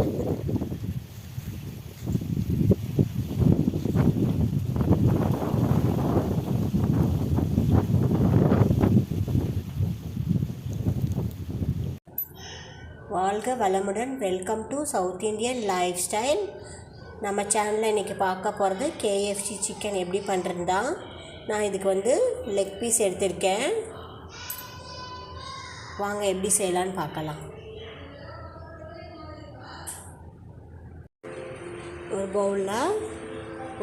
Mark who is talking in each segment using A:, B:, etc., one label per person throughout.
A: வாழ்க வளமுடன். Welcome to south Indian lifestyle நம்ம சேனலில் இன்றைக்கி பார்க்க போகிறது கேஎஃப்சி சிக்கன் எப்படி பண்ணுறது நான் இதுக்கு வந்து லெக் பீஸ் எடுத்திருக்கேன். வாங்க எப்படி செய்யலான்னு பார்க்கலாம். ஒரு பவுலில்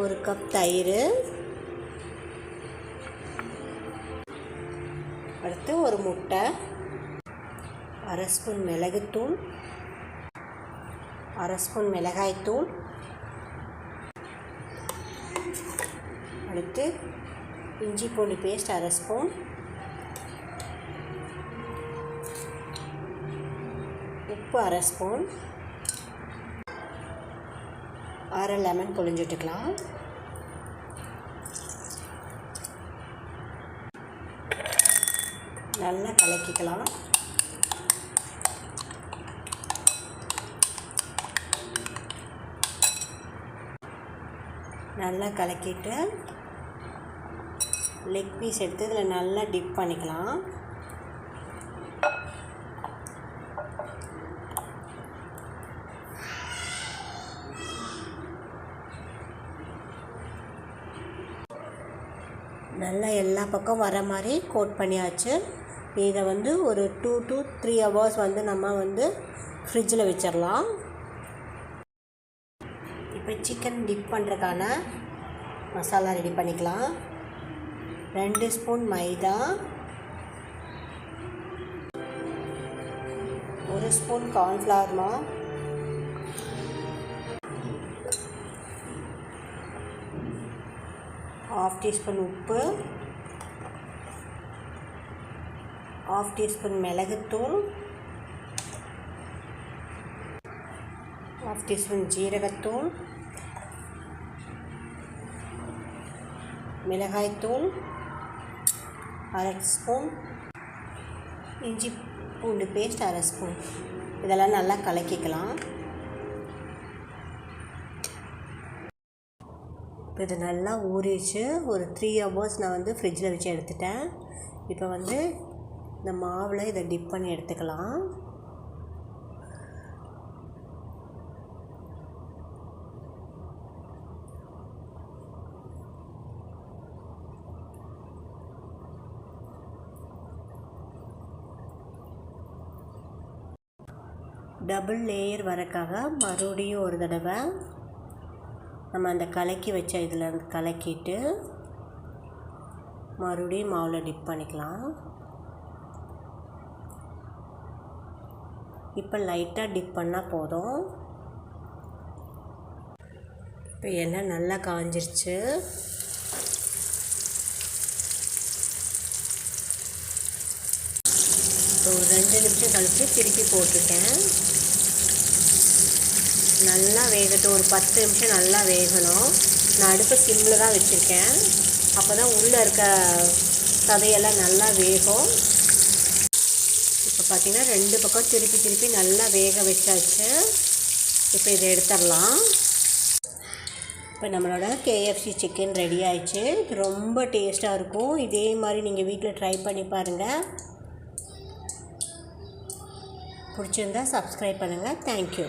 A: ஒரு கப் தயிர். அடுத்து ஒரு முட்டை அரை ஸ்பூன் மிளகுத்தூள் அரை ஸ்பூன் மிளகாய்த்தூள். அடுத்து இஞ்சி பூண்டு பேஸ்ட் அரை ஸ்பூன். உப்பு அரை ஸ்பூன். அரை லெமன் புழிஞ்சிட்டுக்கலாம் நல்லா கலக்கிக்கலாம். நல்லா கலக்கிட்டு லெக் பீஸ் எடுத்து இதில் நல்லா டிப் பண்ணிக்கலாம். நல்லா எல்லா பக்கம் வர மாதிரி கோட் பண்ணியாச்சு. இதை வந்து ஒரு டூ டு த்ரீ ஹவர்ஸ் வந்து நம்ம வந்து ஃப்ரிட்ஜில் வச்சிடலாம் இப்போ சிக்கன் டிப் பண்ணுறதுக்கான மசாலா ரெடி பண்ணிக்கலாம். ரெண்டு ஸ்பூன் மைதா. ஒரு ஸ்பூன் கார்ன்ஃப்ளவர் மாவு ஆஃப் டீஸ்பூன் உப்பு ஆஃப் டீஸ்பூன் மிளகுத்தூள் ஆஃப் டீஸ்பூன் ஜீரகத்தூள் மிளகாய்த்தூள் அரை ஸ்பூன் இஞ்சி பூண்டு பேஸ்ட் அரை ஸ்பூன் இதெல்லாம் நல்லா கலக்கிக்கலாம். இப்போ இது நல்லா ஊறிச்சு. ஒரு த்ரீ ஹவர்ஸ் நான் வந்து ஃப்ரிட்ஜில் வச்சு எடுத்துட்டேன். இப்போ வந்து இந்த மாவில் இதை டிப் பண்ணி எடுத்துக்கலாம். டபுள் லேயர் வரக்காக மறுபடியும் ஒரு தடவை நம்ம அந்த கலக்கி வச்ச இதில் கலக்கிட்டு மறுபடியும் மாவில் டிப் பண்ணிக்கலாம். இப்போ லைட்டாக டிப் பண்ணால் போதும். இப்போ எல்லாம் நல்லா காஞ்சிருச்சு. இப்போ ஒரு ரெண்டு நிமிஷம் கழித்து திருப்பி போட்டிருக்கேன் நல்லா வேகட்டும். ஒரு பத்து நிமிஷம் நல்லா வேகணும். நான் அடுப்பை சிம்மில் தான் வச்சுருக்கேன். அப்போ தான் உள்ளே இருக்க சதையெல்லாம் நல்லா வேகும். இப்போ பார்த்திங்கன்னா ரெண்டு பக்கம் திருப்பி திருப்பி நல்லா வேக வச்சாச்சு. இப்போ இதை எடுத்துடலாம். இப்போ நம்மளோட கேஎஃப்சி சிக்கன் ரெடி ஆயிடுச்சு. இது ரொம்ப டேஸ்ட்டாக இருக்கும். இதே மாதிரி நீங்கள் வீட்டில் ட்ரை பண்ணி பாருங்கள் பிடிச்சிருந்தா சப்ஸ்கிரைப் பண்ணுங்கள் தேங்க்யூ